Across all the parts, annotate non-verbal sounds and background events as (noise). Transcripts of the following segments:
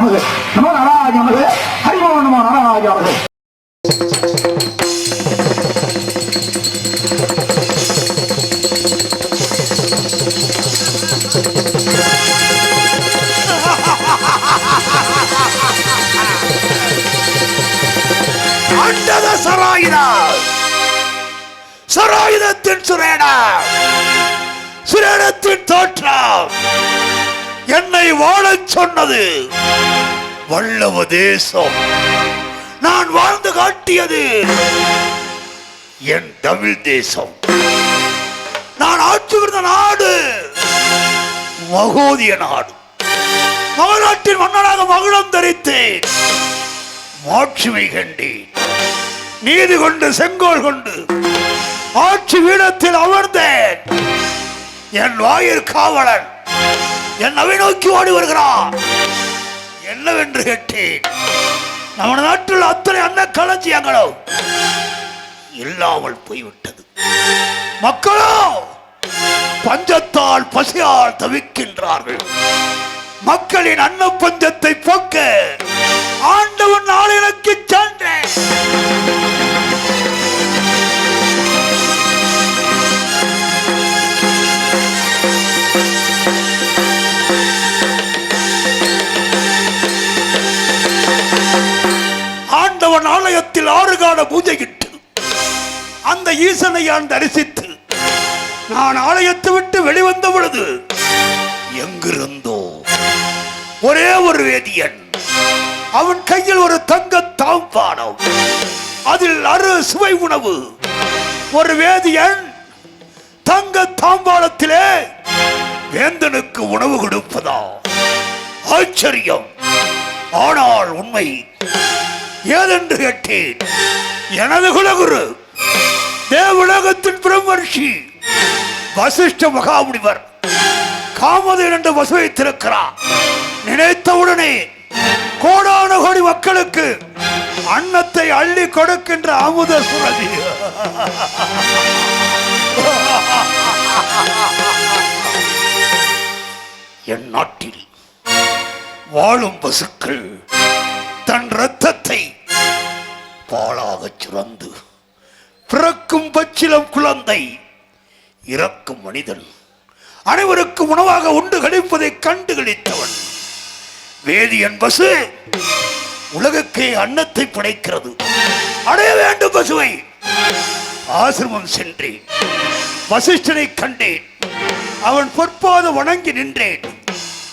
நமது நமோ நாராஜ ஹரிமோ நமோ நாராஜ நமது சராயுதா? சராயுதத்தின் சுரேடா சுரேடத்தின் தோற்றம் என்னை வாழச் சொன்னது. வல்லவ தேசம். நான் வாழ்ந்து காட்டியது. என் தமிழ் தேசம். நான் ஆட்சி விருந்த நாடு. மகோதிய நாடு. மகநாட்டின் மன்னனாக மகுடம் தரித்தேன். மாட்சிமை கண்டேன். நீதி கொண்டு செங்கோல் கொண்டு ஆட்சி வீடத்தில் அமர்ந்தேன். என் வாயிற் காவலன். என்னவை நோக்கி ஓடி வருகிறான் என்னவென்று கேட்டேன்? நமது நாட்டில் அத்தனை அன்ன களஞ்சியங்களோ இல்லாமல் போய்விட்டது. மக்களோ பஞ்சத்தால் பசியால் தவிக்கின்றார்கள். மக்களின் அன்ன பஞ்சத்தை போக்க ஆண்டவன் நாளினக்கு சென்றேன். ஆண்டவன் ஆலயத்தில் ஆறு கால பூஜையிட்டு அந்த ஈசனை நான் தரிசித்து நான் ஆலயத்தை விட்டு வெளிவந்த பொழுது எங்கிருந்தோ ஒரே ஒரு வேதியன் அவன் கையில் ஒரு தங்க தாம்பானம் அதில் அறு சுவை உணவு. ஒரு வேதியன் தங்க தாம்பாளத்திலே வேந்தனுக்கு உணவு கொடுப்பதா? ஆச்சரியம். ஆனால் உண்மை ஏதென்று கேட்டேன்? எனது குலகுரு தேவுலகத்தின் பிரம்மர்ஷி வசிஷ்ட மகாமுனிவர் காமதேன் என்று வசுவைத்திருக்கிறார். நினைத்தவுடனே கோடான கோடி மக்களுக்கு அன்னத்தை அள்ளி கொடுக்கின்ற அமுத சுரதி. என் நாட்டில் வாழும் பசுக்கள் தன் ரத்த பாலாகச் சுரந்து பிறக்கும் பச்சிலம் குழந்தை இறக்கும் மனிதன். அனைவருக்கும் உணவாக உண்டு கழிப்பதை கண்டு கழித்தவன் வேதியன் பசு உலகுக்கே அன்னத்தை படைக்கிறது. அடைய வேண்டும் பசுவை. ஆசிரமம் சென்றேன். வசிஷ்டனை கண்டேன். அவன் பொற்பாத வணங்கி நின்றேன்.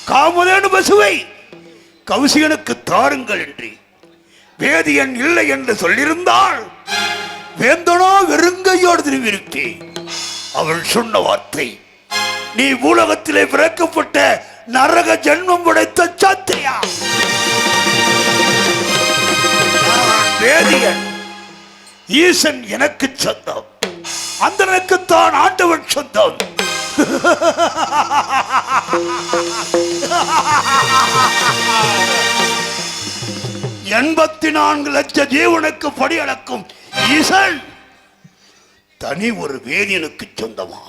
காமதேனு பசுவை கௌசிகனுக்கு தாருங்கள் என்றேன். வேதியன் இல்லை என்று சொல்லியிருந்தால் வேந்தனோ வெறுங்கையோடு திரும்பியிருப்பேன் அவள் சொன்ன வார்த்தை நீ உலகத்திலே பிறக்கப்பட்ட நரக ஜென்மம் உடைத்த சாத்திரியா வேதியன் ஈசன் எனக்கு சொந்தம் அந்தனுக்குத்தான் ஆண்டவன் சொந்தம். (laughs) எண்பத்தி நான்கு லட்ச ஜீவனுக்கு படியளக்கும் ஈசன் தனி ஒரு வேதியனுக்கு சொந்தமா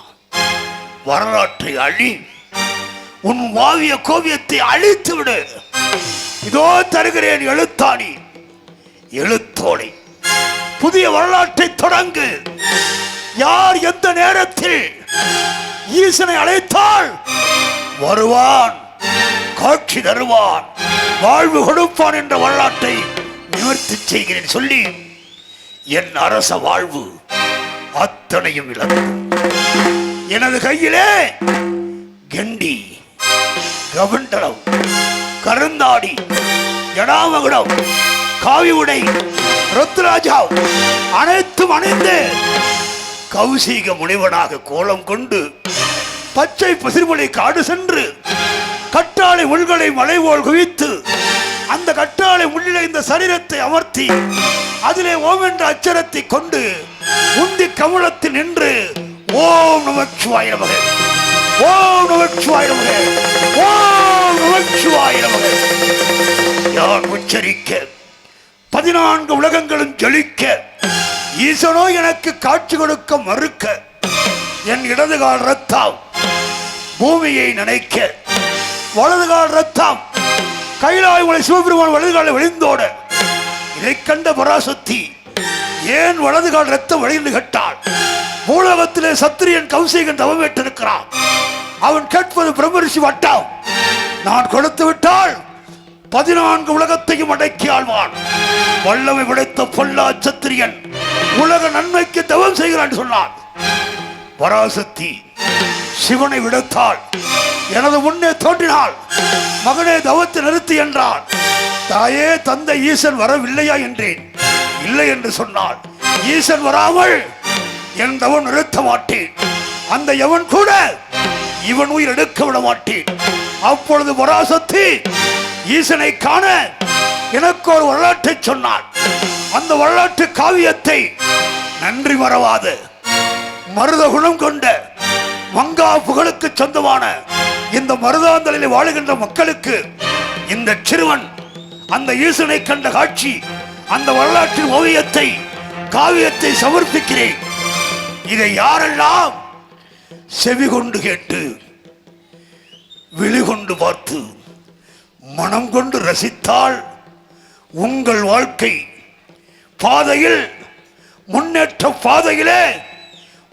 வரலாற்றை அழி உன் வாவிய கோவியத்தை அழித்து விடு இதோ தருகிறேன் எழுத்தாணி எழுத்தோலை புதிய வரலாற்றை தொடங்கு. யார் எந்த நேரத்தில் ஈசனை அழைத்தால் வருவான் காட்சி தருவான். வாழ்வு கொடுப்பான் என்ற வரலாற்றை நிவர்த்தி செய்கிறேன் சொல்லி என் அரச வாழ்வு அத்தனையும் இழந்தது. எனது கையிலே கெண்டி கவண்டலம் கருந்தாடி ஜடாமகுடம் காவி உடை ருத்ராஜா அனைத்தும் அணிந்து கௌசிக முனிவனாக கோலம் கொண்டு பச்சை பசிர்மலை காடு சென்று கட்டாளை உள்களை மலைபோல் குவித்து அந்த கட்டாளை உள்ளிலே இந்த சரீரத்தை அமர்த்தி அதிலே ஓம் என்ற அச்சரத்தை கொண்டு உந்தி கமலத்தில் நின்று ஓம் நமச்சிவாய நமக. ஓம் நமச்சிவாய நமக. ஓம் நமச்சிவாய நமக. யான் உச்சரிக்க? பதினான்கு உலகங்களும் ஜொலிக்க ஈசனோ எனக்கு காட்சி கொடுக்க மறுக்க என் இடதுகால் ரத்தம் பூமியை நினைக்க வலதுகால் ரத்தம் கைலாயமலை சிவபெருமான் வலது காலில் விழுந்தோட. இதை கண்ட பராசக்தி ஏன் வலது கால் ரத்தம் வழிந்து கேட்டாள்? மூலகத்திலே சத்திரியன் கௌசிகன் தவம் ஏற்றிருக்கிறான். அவன் கேட்பது பிரம்மரிஷி வட்டம். நான் கொடுத்து விட்டால் பதினான்கு உலகத்தையும் அடக்கி ஆழ்வான் வல்லமை விடைத்த பொல்லா சத்திரியன் உலக நன்மைக்கு தவம் செய்கிறான் சொன்னான். பராசக்தி சிவனை விடுத்தாள். எனது முன்னே தோன்றினாள் மகனே தவத்தை நிறுத்தி என்றான். தாயே தந்தை ஈசன் வரவில்லையா என்றேன். இல்லை என்று சொன்னாள் ஈசன் வராமல் என் தவன் நிறுத்த மாட்டேன். அந்த எவன் கூட இவன் உயிர் எடுக்க விட மாட்டேன். அப்பொழுது பராசக்தி ஈசனை காண எனக்கு ஒரு வரலாற்றை சொன்னான். அந்த வரலாற்று காவியத்தை நன்றி மறவாது. மருத குணம் கொண்ட மங்கா புகழுக்கு சொந்தமான இந்த மருதாந்தலில் வாழுகின்ற மக்களுக்கு இந்த சிறுவன் அந்த ஈசனை கண்ட காட்சி அந்த வரலாற்றின் ஓவியத்தை காவியத்தை சமர்ப்பிக்கிறேன். இதை யாரெல்லாம் செவி கொண்டு கேட்டு விழிகொண்டு பார்த்து மனம் கொண்டு ரசித்தால் உங்கள் வாழ்க்கை பாதையில் முன்னேற்ற பாதையிலே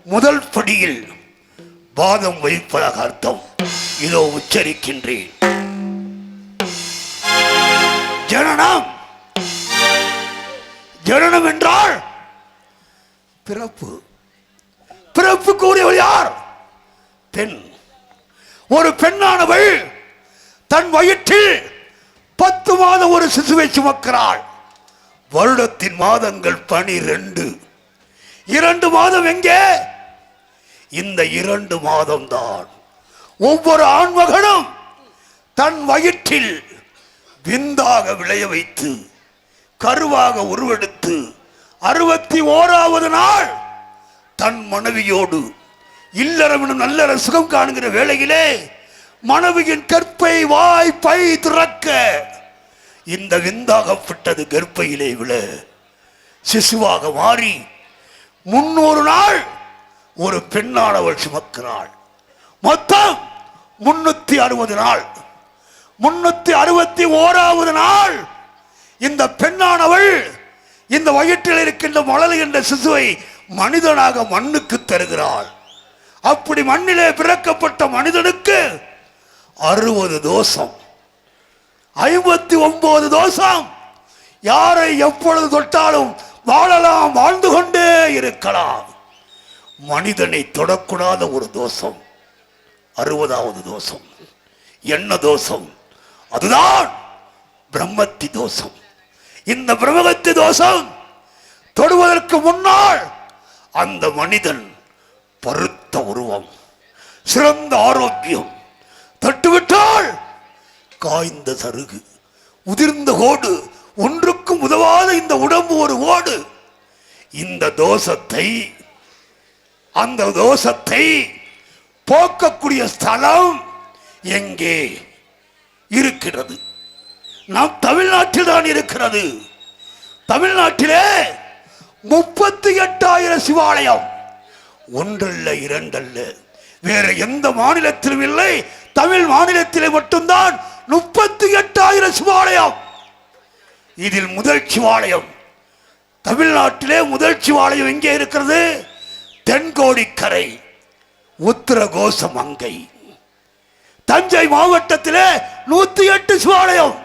முதல் படியில் பாதம் வைப்பதாக அர்த்தம். இதோ உச்சரிக்கின்றேன். ஜனனம். ஜனனம் என்றால் பிறப்பு. பிறப்பு கூறியவள் யார்? பெண். ஒரு பெண்ணானவள் தன் வயிற்றில் பத்து மாதம் ஒரு சிசுவை சுமக்கிறாள். வருடத்தின் மாதங்கள் பனிரெண்டு. இரண்டு மாதம் எங்கே? இந்த இரண்டு மாதம்தான். ஒவ்வொரு ஆண்மகனும் தன் வயிற்றில் விந்தாக விளைய வைத்து கருவாக உருவெடுத்து அறுபத்தி ஓராவது நாள் தன் மனைவியோடு இல்லறவனும் நல்லற சுகம் காணுகிற வேளையிலே மனைவியின் கற்பை வாய் பை துறக்க இந்த விந்தாகப்பட்டது கர்ப்பையிலே விழ சிசுவாக மாறி முன்னூறு நாள் ஒரு பெண்ணானவள் சுமக்கிறாள். மொத்தம் முன்னூத்தி அறுபது நாள். முன்னூத்தி அறுபத்தி ஓராவது நாள் இந்த பெண்ணானவள் இந்த வயிற்றில் இருக்கின்ற மலருகின்ற சிசுவை மனிதனாக மண்ணுக்கு தருகிறாள். அப்படி மண்ணிலே பிறக்கப்பட்ட மனிதனுக்கு அறுபது தோஷம் ஐம்பத்தி ஒன்பது தோஷம் யாரை எப்பொழுது தொட்டாலும் வாழலாம் வாழ்ந்து கொண்டே இருக்கலாம். மனிதனை தொடக்கூடாத ஒரு தோஷம். அறுபதாவது தோஷம். என்ன தோஷம்? அதுதான் பிரம்மத்தி தோஷம். இந்த பிரம்மத்தி தோஷம் தொடுவதற்கு முன்னால் அந்த மனிதன் பருத்த உருவம் சிறந்த ஆரோக்கியம் தட்டுவிட்டால் காய்ந்த சருகு உதிர்ந்த கோடு ஒன்றுக்கும் உதவாத இந்த உடம்பு ஒரு ஓடு இந்த தோஷத்தை அந்த தோஷத்தை போக்கக்கூடிய ஸ்தலம் எங்கே இருக்கிறது? நாம் தமிழ்நாட்டில் தான் இருக்கிறது. தமிழ்நாட்டிலே முப்பத்தி எட்டாயிரம் சிவாலயம். ஒன்றல்ல இரண்டல்ல. வேற எந்த மாநிலத்திலும் இல்லை. தமிழ் மாநிலத்திலே மட்டும்தான் முப்பத்தி எட்டாயிரம் சிவாலயம். இதில் முதல் சிவாலயம். தமிழ்நாட்டிலே முதல் சிவாலயம் எங்கே இருக்கிறது? தென்கோடிக்கரை உத்தரகோச மங்கை தஞ்சை மாவட்டத்திலே நூத்தி எட்டு சிவாலயம்.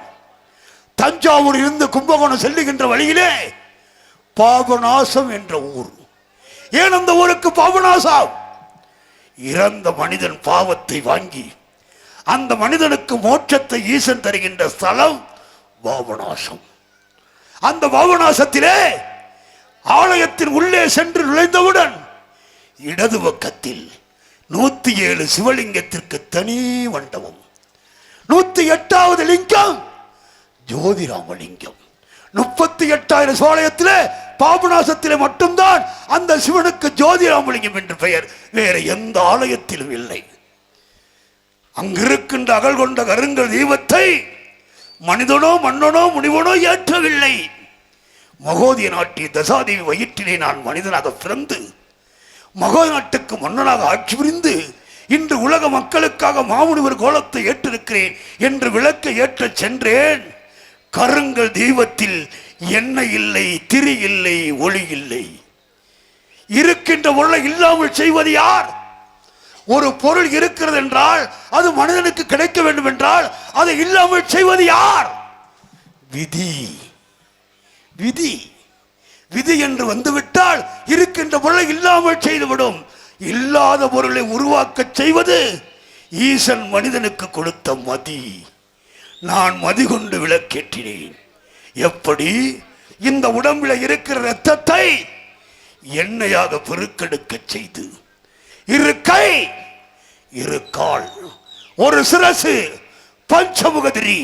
தஞ்சாவூர் இருந்து கும்பகோணம் செல்லுகின்ற வழியிலே பாபநாசம் என்ற ஊர். ஏன் அந்த ஊருக்கு பாபநாசம்? இறந்த மனிதன் பாவத்தை வாங்கி அந்த மனிதனுக்கு மோட்சத்தை ஈசன் தருகின்ற ஸ்தலம் பாபநாசம். அந்த பாபநாசத்திலே ஆலயத்தின் உள்ளே சென்று நுழைந்தவுடன் இடது பக்கத்தில் நூத்தி ஏழு சிவலிங்கத்திற்கு தனி மண்டபம். நூத்தி எட்டாவது லிங்கம் ஜோதிராமலிங்கம். முப்பத்தி எட்டாயிரம் சோலயத்தில் பாபநாசத்தில் மட்டும்தான் அந்த சிவனுக்கு ஜோதிராமலிங்கம் என்று பெயர். வேற எந்த ஆலயத்திலும் இல்லை. அங்கிருக்கின்ற அகல் கொண்ட கருங்கல் தீபத்தை மனிதனோ மன்னனோ முனிவனோ ஏற்றவில்லை. மகோதிய நாட்டி தசாதேவி வயிற்றிலே நான் மனிதனாக பிறந்து மகா நாட்டுக்கு மன்னனாக ஆட்சி புரிந்து இன்று உலக மக்களுக்காக மாமுனிவர் கோலத்தை ஏற்றிருக்கிறேன் என்று விளக்க ஏற்ற சென்றேன். கருங்கள் தெய்வத்தில் எண்ணெய் இல்லை திரி இல்லை ஒளி இல்லை. இருக்கின்ற பொருளை இல்லாமல் செய்வது யார்? ஒரு பொருள் இருக்கிறது என்றால் அது மனிதனுக்கு கிடைக்க வேண்டும் என்றால் அதை இல்லாமல் செய்வது யார்? விதி. விதி. விதி என்று வந்துவிட்டால் இருக்கின்ற பொருளை இல்லாமல் செய்துவிடும். இல்லாத பொருளை உருவாக்க செய்வது ஈசன் மனிதனுக்கு கொடுத்த மதி. நான் மதி கொண்டு விளக்கேற்றினேன். எப்படி? இந்த உடம்பில் இருக்கிற இரத்தத்தை எண்ணெயாக பெருக்கெடுக்க செய்து. இரு கை இரு கால் ஒரு சிரசு பஞ்சமுகதிரி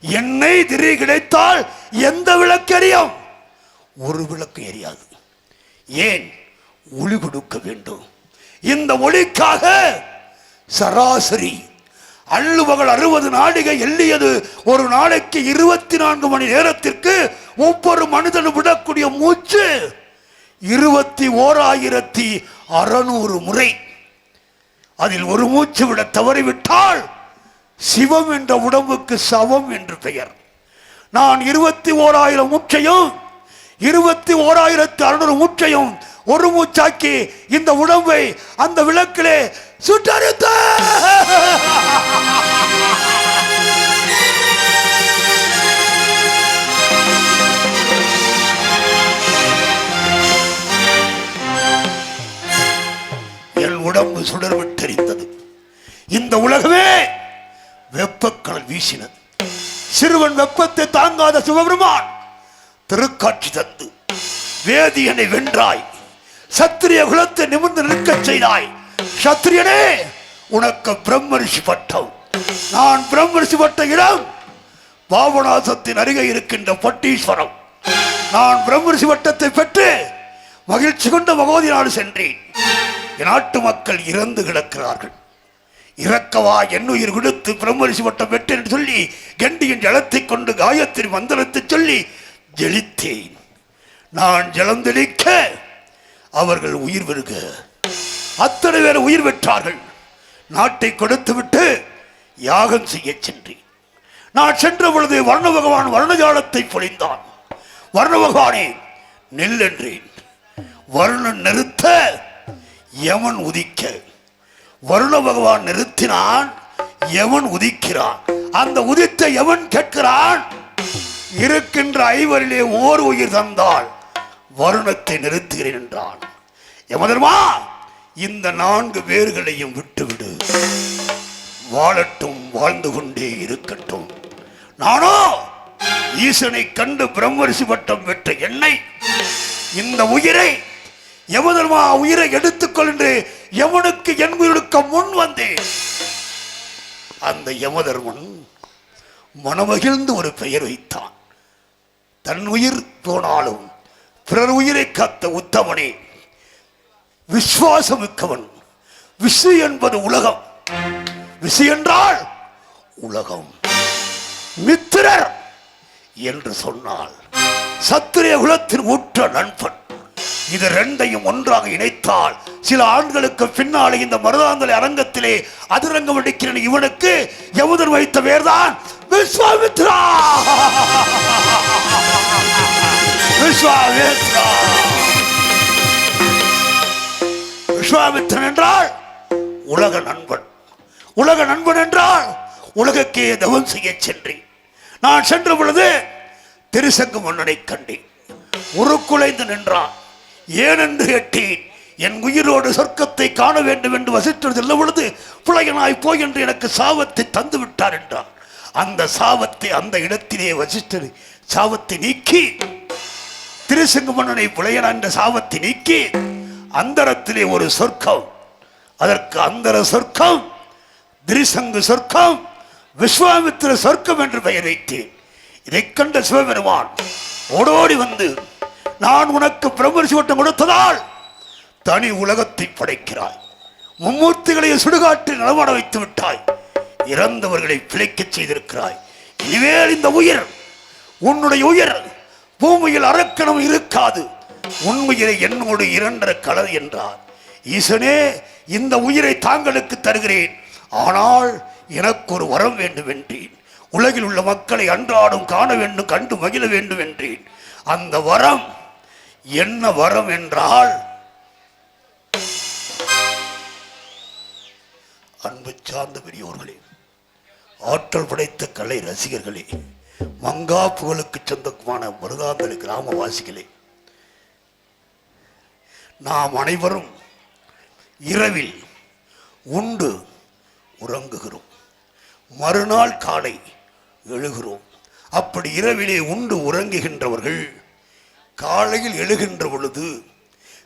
எண்ணெய் திரி கிடைத்தால் எந்த விளக்கறியும்? ஒரு விளக்கு எரியாது. ஏன்? ஒளி கொடுக்க வேண்டும். இந்த ஒளிக்காக சராசரி அள்ளுவகள் அறுபது நாடிகை எல்லியது ஒரு நாளைக்கு இருபத்தி நான்கு மணி நேரத்திற்கு ஒவ்வொரு மனிதனும் விடக்கூடிய மூச்சு இருபத்தி ஓராயிரத்தி அறநூறு முறை. அதில் ஒரு மூச்சு விட தவறிவிட்டால் சிவம் என்ற உடம்புக்கு சவம் என்று பெயர். நான் இருபத்தி ஓராயிரம் மூச்சையும் இருபத்தி ஓராயிரத்து அறுநூறு மூச்சையும் ஒரு மூச்சாக்கி இந்த உடம்பை அந்த விளக்கிலே சுட்டரித்த. என் உடம்பு சுடர்விட்டெறிந்தது இந்த உலகமே வெப்பக்கடல் வீசினது. சிறுவன் வெப்பத்தை தாங்காத சிவபெருமான் திருக்காட்சி தந்து வேதியனை வென்றாய். சத்திரிய குலத்தை நிமிர்ந்து நிற்கச் செய்தாய். சத்திரியனே உனக்கு பிரம்மரிஷி பட்டம். நான் பிரம்மரிஷி பட்ட இடம் பாபநாசத்தின் அருகே இருக்கின்ற பட்டீஸ்வரம். நான் பிரம்மரிஷி பட்டத்தை பெற்று மகிழ்ச்சி கொண்ட மகோதி நாடு சென்றேன் நாட்டு மக்கள் இறந்து கிடக்கிறார்கள். இறக்கவா என்னுயிர் கொடுத்து பிரம்மரிசி வட்டம் வெட்டு என்று சொல்லி கெண்டியின் ஜலத்தை கொண்டு காயத்தின் மந்திரத்தை சொல்லி ஜெலித்தேன். நான் ஜலந்தெளிக்க அவர்கள் உயிர் வருக அத்தனை பேர் உயிர் பெற்றார்கள் நாட்டை கொடுத்து விட்டு யாகம் செய்ய சென்றேன். நான் சென்ற பொழுது வர்ண பகவான் வர்ணஜாலத்தை பொழிந்தான். வர்ண பகவானே நெல் என்றேன். வருணன் நிறுத்த யமன் உதிக்க? வருண பகவான் நிறுத்தினான் எவன் உதிக்கிறான்? அந்த உதித்த எவன் கேட்கிறான்? இருக்கின்ற ஐவரிலே ஓர் உயிர் தந்தால் வருணத்தை நிறுத்துகிறேன் என்றான். எமதர்மா இந்த நான்கு பேர்களையும் விட்டுவிடு. வாழட்டும் வாழ்ந்து கொண்டே இருக்கட்டும். நானோ ஈசனை கண்டு பிரம்மரிசி பட்டம் பெற்ற என்னை இந்த உயிரை எமதர்மா உயிரை எடுத்துக்கொள் என்று எவனுக்கு என் உயிருக்கு முன் வந்தேன்? அந்த யமதர்மன் மனமகிழ்ந்து ஒரு பெயர் வைத்தான். தன் உயிர் போனாலும் பிறர் உயிரை காத்த உத்தமனே விசுவாசமிக்கவன் விசு என்பது உலகம். விசு என்றால் உலகம். மித்திரர் என்று சொன்னால் சத்திரிய குலத்தின் ஊற்ற நண்பன். இது ரெண்டையும் ஒன்றாக இணைத்தால் சில ஆண்களுக்கு பின்னாலே இந்த மருதாந்தலை அரங்கத்திலே அதிரங்கம் அடிக்கிற இவனுக்கு யமுதன் வைத்த பேர்தான் விஸ்வாமித்ரா! விஸ்வாமித்ரா! விஸ்வாமித்ரன் என்றால் உலக நண்பன். உலக நண்பன் என்றால் உலகக்கே தவம் செய்ய சென்றேன். நான் சென்ற பொழுது திருசங்கு மன்னனை கண்டேன். உருக்குலைந்து நின்றான். ஏனென்று கேட்டேன். என் உயிரோடு சொர்க்கத்தை காண வேண்டும் என்று வசித்து செல்ல பொழுது புலையனாய் போய் என்று எனக்கு சாபத்தை தந்து விட்டார் என்றார் அந்த சாபத்தை அந்த இடத்திலே வசித்தது. சாபத்தை நீக்கி திருசங்கு மன்னனை என்ற சாபத்தை நீக்கி அந்தரத்திலே ஒரு சொர்க்கம். அதற்கு அந்தர சொர்க்கம் திரிசங்கு சொர்க்கம் விஸ்வாமித்திர சொர்க்கம் என்று பெயர் வைத்தேன். இதை கண்ட சிவபெருமான் ஓடோடி வந்து நான் உனக்கு பிரம்மரிசி வட்டம் கொடுத்ததால் தனி உலகத்தை படைக்கிறாய். மும்மூர்த்திகளை சுடுகாட்டில் நலமாட வைத்து விட்டாய். இறந்தவர்களை பிழைக்கச் செய்திருக்கிறாய். இனிமேல் இந்த உயிர் உன்னுடைய உயிர் பூமியில் அரக்கணம் இருக்காது. உண்மையிலே என்னோடு இரண்டர கலர் என்றார். ஈசனே இந்த உயிரை தாங்களுக்கு தருகிறேன். ஆனால் எனக்கு ஒரு வரம் வேண்டும் என்றேன் உலகில் உள்ள மக்களை அன்றாடம் காண வேண்டும் கண்டு மகிழ வேண்டும் என்றேன். அந்த வரம் என்ன வரம் என்றால் அன்பு சார்ந்த பெரியோர்களே ஆற்றல் படைத்த கலை ரசிகர்களே மங்கா புகழுக்கு சொந்தமான மருதாந்தலி கிராமவாசிகளே நாம் அனைவரும் இரவில் உண்டு உறங்குகிறோம். மறுநாள் காலை எழுகிறோம். அப்படி இரவிலே உண்டு உறங்குகின்றவர்கள் காலையில் எழுகின்ற பொழுது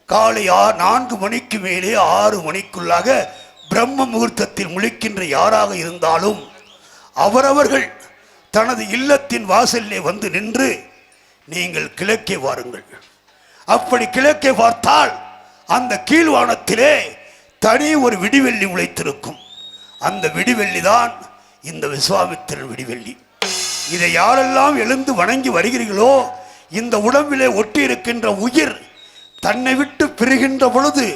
காலை ஆ நான்கு மணிக்கு மேலே ஆறு மணிக்குள்ளாக பிரம்ம முகூர்த்தத்தில் முழிக்கின்ற யாராக இருந்தாலும் அவரவர்கள் தனது இல்லத்தின் வாசலிலே வந்து நின்று நீங்கள் கிழக்கே வாருங்கள். அப்படி கிழக்கே பார்த்தால் அந்த கீழ்வானத்திலே தனி ஒரு விடிவெள்ளி உழைத்திருக்கும். அந்த விடிவெள்ளி தான் இந்த விஸ்வாமித்திரன் விடிவெள்ளி. இதை யாரெல்லாம் எழுந்து வணங்கி வருகிறீர்களோ இந்த உடம்பிலே ஒட்டி இருக்கின்ற உயிர் தன்னை விட்டு பிரிகின்ற பொழுது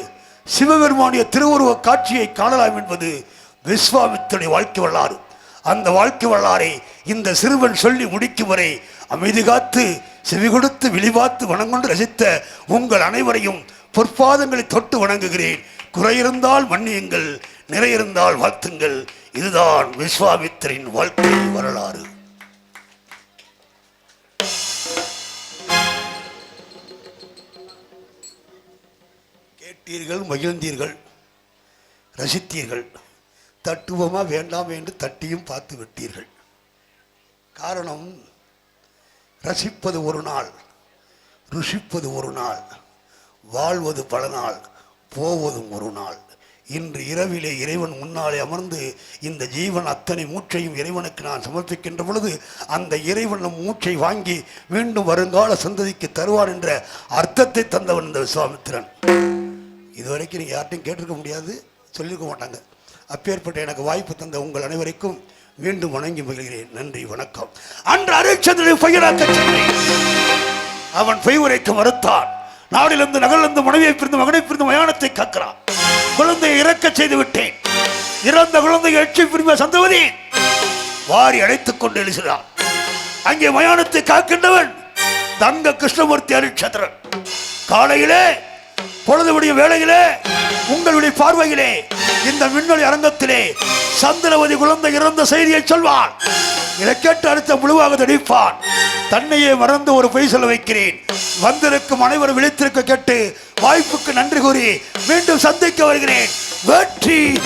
சிவபெருமானிய திருவுருவ காட்சியை காணலாம் என்பது விஸ்வாமித்தருடைய வாழ்க்கை வரலாறு. அந்த வாழ்க்கை வரலாறை இந்த சிறுவன் சொல்லி முடிக்கும் வரை அமைதி காத்து செவி கொடுத்து விழிபார்த்து வணங்கொண்டு ரசித்த உங்கள் அனைவரையும் பொற்பாதங்களை தொட்டு வணங்குகிறேன். குறையிருந்தால் மன்னியுங்கள் நிறையிருந்தால் வாழ்த்துங்கள். இதுதான் விஸ்வாமித்திரின் வாழ்க்கை வரலாறு. கேட்டீர்கள் மகிழ்ந்தீர்கள் ரசித்தீர்கள். தட்டுவமா வேண்டாம் என்று தட்டியும் பார்த்து விட்டீர்கள். காரணம் ரசிப்பது ஒரு நாள் ருசிப்பது ஒரு நாள் வாழ்வது பல நாள் போவதும் ஒரு நாள். இன்று இரவிலே இறைவன் முன்னாலே அமர்ந்து இந்த ஜீவன் அத்தனை மூச்சையும் இறைவனுக்கு நான் சமர்ப்பிக்கின்ற பொழுது அந்த இறைவன் நம் மூச்சை வாங்கி மீண்டும் வருங்கால சந்ததிக்கு தருவான் என்ற அர்த்தத்தை தந்தவன் இந்த விஸ்வாமித்திரன். இதுவரைக்கும் நீங்கள் யார்ட்டையும் கேட்டிருக்க முடியாது சொல்லியிருக்க மாட்டாங்க. அப்பேற்பட்ட எனக்கு வாய்ப்பு தந்த உங்கள் அனைவருக்கும் மீண்டும் வணங்கி மகிழ்கிறேன். நன்றி வணக்கம். அன்று அரிச்சந்திரனை பயிராக்க சென்றேன். அவன் பொய் மறுத்தான். நாடிலிருந்து நகரிலிருந்து மனைவியை பிரிந்து மகனை பிரிந்து மயானத்தை காக்கிறான். குழந்தையை இறக்க செய்து விட்டேன். இறந்த குழந்தையை எச்சி பிரிந்த சந்தவதி வாரி அழைத்துக் கொண்டு எழுகிறான். அங்கே மயானத்தை காக்கின்றவன் தங்க கிருஷ்ணமூர்த்தி அரிச்சந்திரன் காலையிலே பொழுதுபடிய வேளையிலே உங்களுடைய பார்வையிலே இந்த மின்னொலி அரங்கத்திலே சந்திரவதி குழந்தை இறந்த செய்தியை சொல்வான் இதை கேட்டு அடுத்த முழுவாக தடிப்பான் தன்னையே மறந்து ஒரு பொய் சொல்ல வைக்கிறேன். வந்திருக்கும் அனைவரும் விழித்திருக்க கேட்டு வாய்ப்புக்கு நன்றி கூறி மீண்டும் சந்திக்க வருகிறேன். வெற்றி!